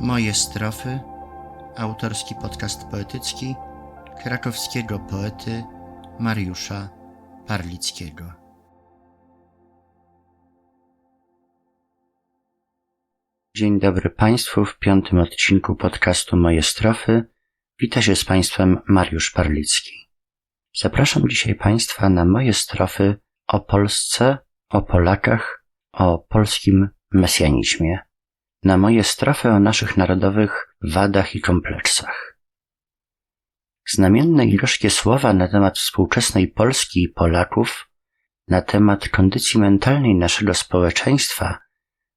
Moje strofy, autorski podcast poetycki krakowskiego poety Mariusza Parlickiego. Dzień dobry Państwu w piątym odcinku podcastu Moje strofy. Wita się z Państwem Mariusz Parlicki. Zapraszam dzisiaj Państwa na moje strofy o Polsce, o Polakach, o polskim mesjanizmie na moje strofy o naszych narodowych wadach i kompleksach. Znamienne i gorzkie słowa na temat współczesnej Polski i Polaków, na temat kondycji mentalnej naszego społeczeństwa,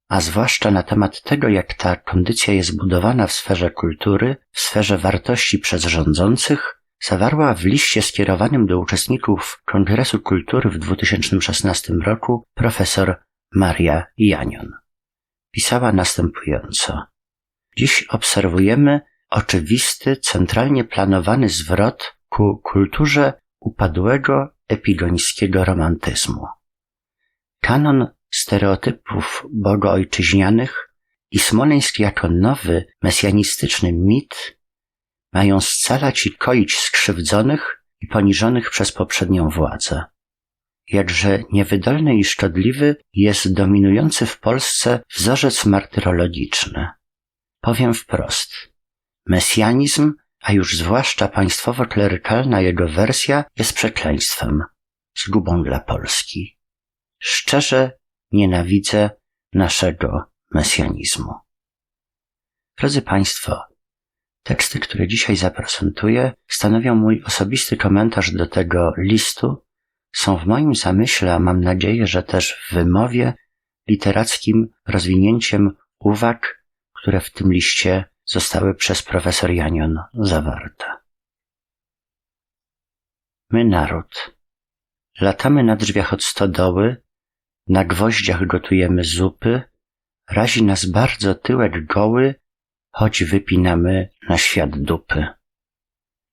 a zwłaszcza na temat tego, jak ta kondycja jest budowana w sferze kultury, w sferze wartości przez rządzących, zawarła w liście skierowanym do uczestników Kongresu Kultury w 2016 roku profesor Maria Janion pisała następująco. Dziś obserwujemy oczywisty, centralnie planowany zwrot ku kulturze upadłego epigońskiego romantyzmu. Kanon stereotypów bogoojczyźnianych i Smoleńsk jako nowy, mesjanistyczny mit mają scalać i koić skrzywdzonych i poniżonych przez poprzednią władzę jakże niewydolny i szkodliwy jest dominujący w Polsce wzorzec martyrologiczny. Powiem wprost. Mesjanizm, a już zwłaszcza państwowo-klerykalna jego wersja jest przekleństwem, zgubą dla Polski. Szczerze nienawidzę naszego mesjanizmu. Drodzy Państwo, teksty, które dzisiaj zaprezentuję, stanowią mój osobisty komentarz do tego listu, są w moim zamyśle, a mam nadzieję, że też w wymowie literackim rozwinięciem uwag, które w tym liście zostały przez profesor Janion zawarte. My naród. Latamy na drzwiach od stodoły, na gwoździach gotujemy zupy, razi nas bardzo tyłek goły, choć wypinamy na świat dupy.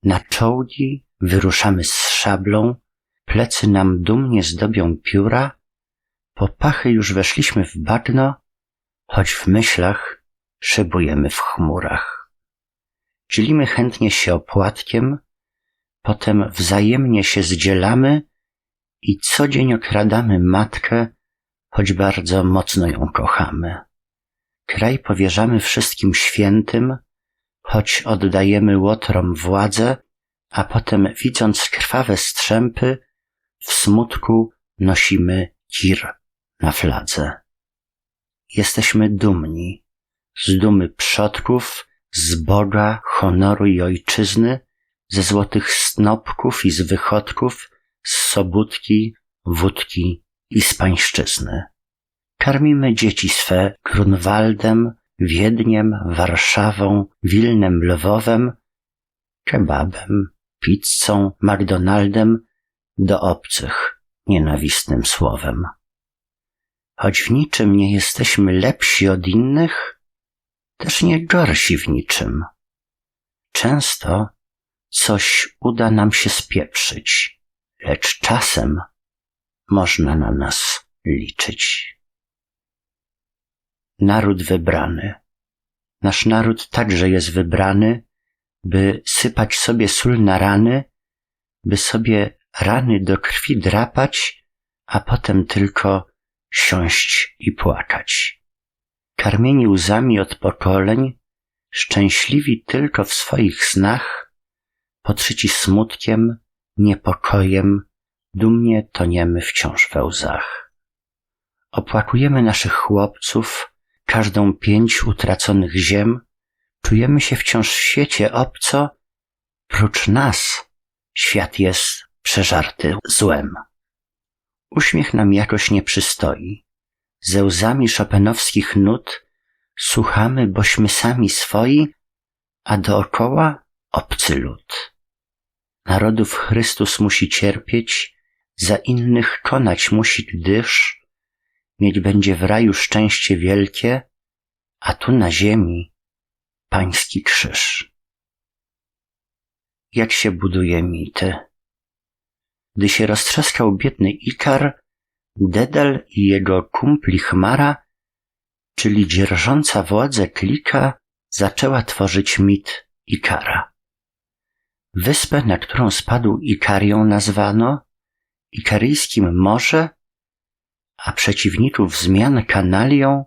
Na czołgi wyruszamy z szablą, Plecy nam dumnie zdobią pióra, po pachy już weszliśmy w bagno, choć w myślach szybujemy w chmurach. Dzielimy chętnie się opłatkiem, potem wzajemnie się zdzielamy i co dzień okradamy matkę, choć bardzo mocno ją kochamy. Kraj powierzamy wszystkim świętym, choć oddajemy łotrom władzę, a potem widząc krwawe strzępy, w smutku nosimy kir na fladze. Jesteśmy dumni z dumy przodków, z Boga, honoru i ojczyzny, ze złotych snopków i z wychodków, z sobótki, wódki i z pańszczyzny. Karmimy dzieci swe Grunwaldem, Wiedniem, Warszawą, Wilnem Lwowem, kebabem, pizzą, McDonaldem do obcych nienawistnym słowem. Choć w niczym nie jesteśmy lepsi od innych, też nie gorsi w niczym. Często coś uda nam się spieprzyć, lecz czasem można na nas liczyć. Naród wybrany. Nasz naród także jest wybrany, by sypać sobie sól na rany, by sobie rany do krwi drapać, a potem tylko siąść i płakać. Karmieni łzami od pokoleń, szczęśliwi tylko w swoich snach, podszyci smutkiem, niepokojem, dumnie toniemy wciąż we łzach. Opłakujemy naszych chłopców, każdą pięć utraconych ziem, czujemy się wciąż w świecie obco, prócz nas świat jest przeżarty złem. Uśmiech nam jakoś nie przystoi. Ze łzami szopenowskich nut słuchamy, bośmy sami swoi, a dookoła obcy lud. Narodów Chrystus musi cierpieć, za innych konać musi, gdyż mieć będzie w raju szczęście wielkie, a tu na ziemi pański krzyż. Jak się buduje mity? Gdy się roztrzaskał biedny Ikar, Dedal i jego kumpli Chmara, czyli dzierżąca władzę klika, zaczęła tworzyć mit Ikara. Wyspę, na którą spadł Ikarią nazwano Ikaryjskim Morze, a przeciwników zmian kanalią,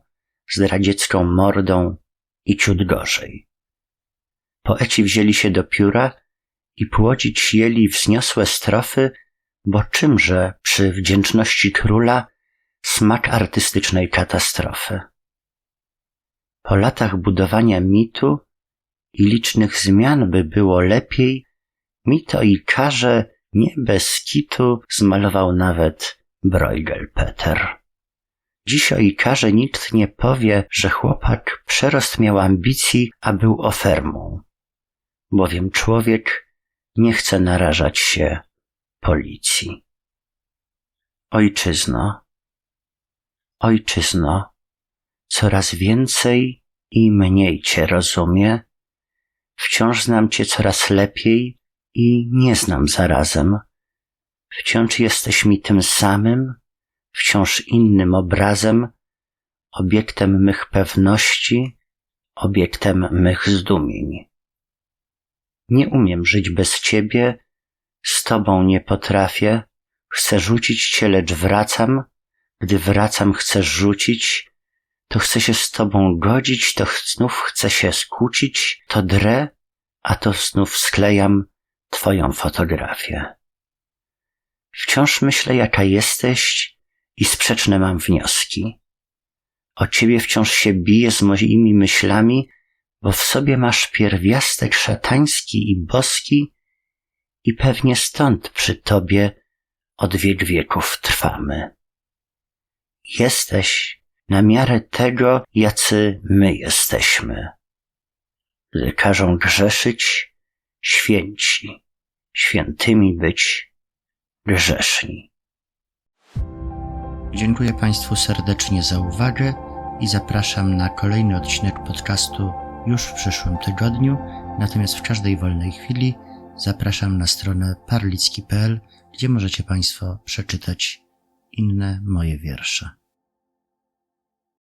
zdradziecką mordą i ciut gorzej. Poeci wzięli się do pióra i płodzić jeli wzniosłe strofy, bo czymże przy wdzięczności króla smak artystycznej katastrofy. Po latach budowania mitu i licznych zmian by było lepiej, mito i karze nie bez kitu zmalował nawet Bruegel Peter. Dziś o Ikarze nikt nie powie, że chłopak przerost miał ambicji, a był ofermą, bowiem człowiek nie chce narażać się policji. Ojczyzno, ojczyzno, coraz więcej i mniej cię rozumie, wciąż znam cię coraz lepiej i nie znam zarazem. Wciąż jesteś mi tym samym, wciąż innym obrazem, obiektem mych pewności, obiektem mych zdumień. Nie umiem żyć bez ciebie, z tobą nie potrafię, chcę rzucić cię, lecz wracam, gdy wracam chcę rzucić, to chcę się z tobą godzić, to znów chcę się skłócić, to drę, a to znów sklejam twoją fotografię. Wciąż myślę, jaka jesteś i sprzeczne mam wnioski. O ciebie wciąż się biję z moimi myślami, bo w sobie masz pierwiastek szatański i boski i pewnie stąd przy tobie od wiek wieków trwamy. Jesteś na miarę tego, jacy my jesteśmy. Gdy każą grzeszyć, święci, świętymi być, grzeszni. Dziękuję Państwu serdecznie za uwagę i zapraszam na kolejny odcinek podcastu już w przyszłym tygodniu. Natomiast w każdej wolnej chwili zapraszam na stronę parlicki.pl, gdzie możecie Państwo przeczytać inne moje wiersze.